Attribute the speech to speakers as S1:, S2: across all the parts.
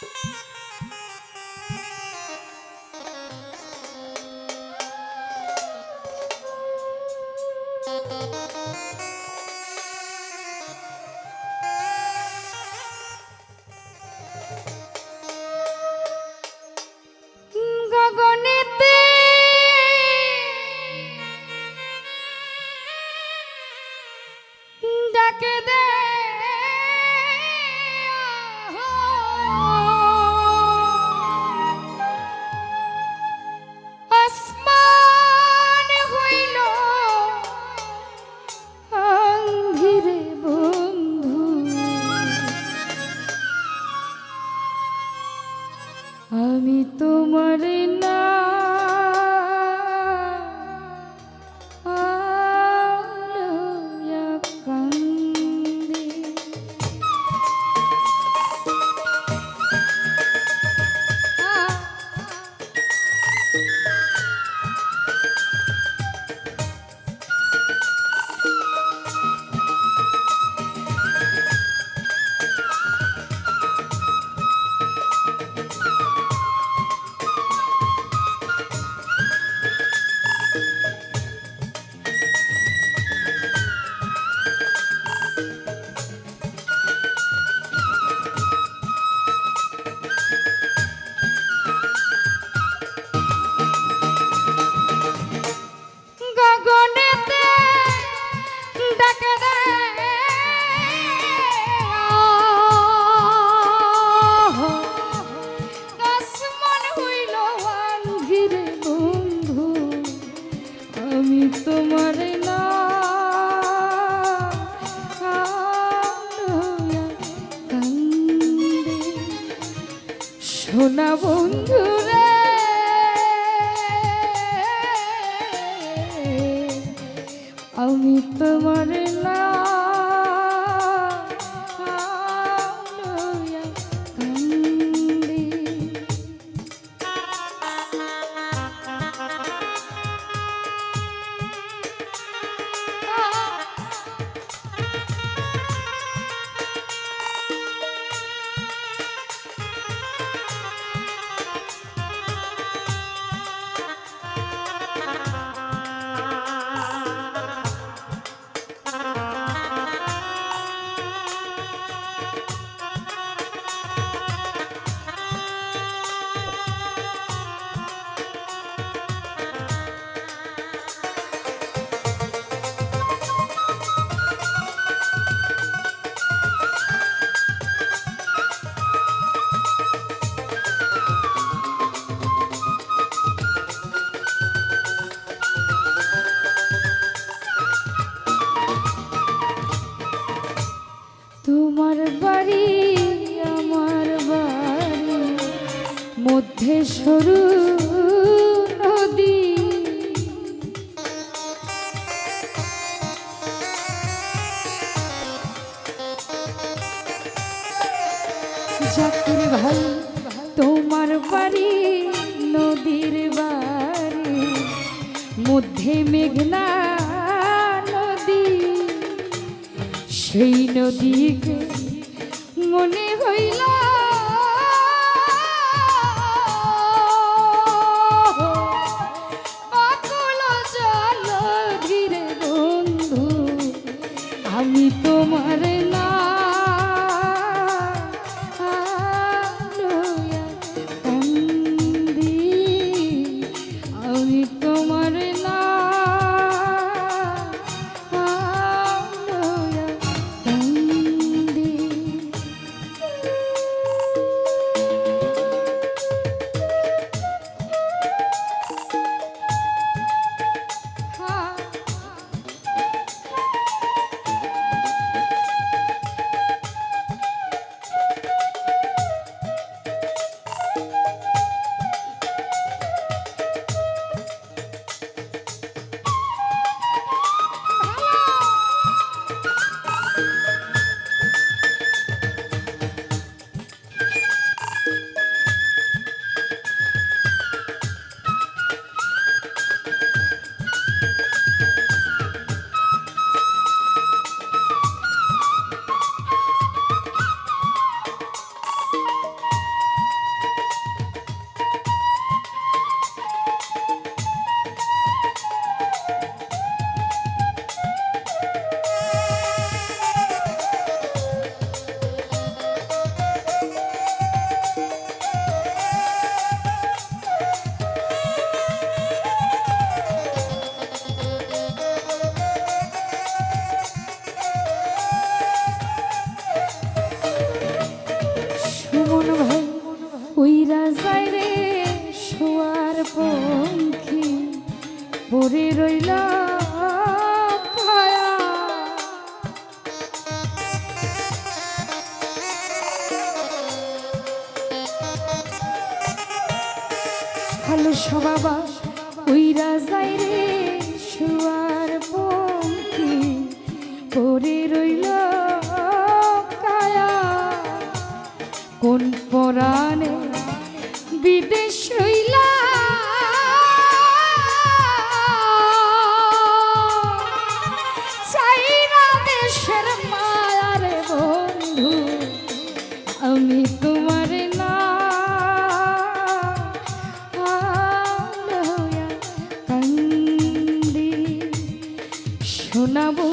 S1: Thank you. আমি তোমার না সরু নদী চাকরি ভাই তোমার বাড়ি, নদীর বাড়ি, মধ্যে মেঘনা নদী, সেই নদীকে মনে হইলা সবাবা বাবা উইরা যাই রে শুয়ার পরে শোনাবো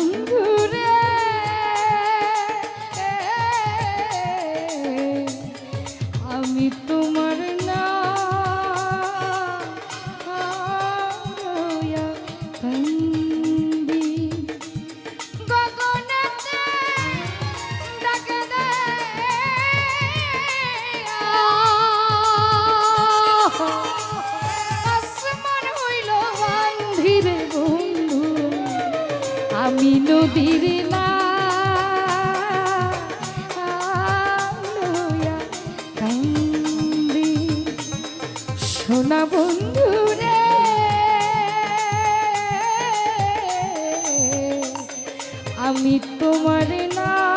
S1: আমি নদীর না সোনা বন্ধু রে আমি তোমার না।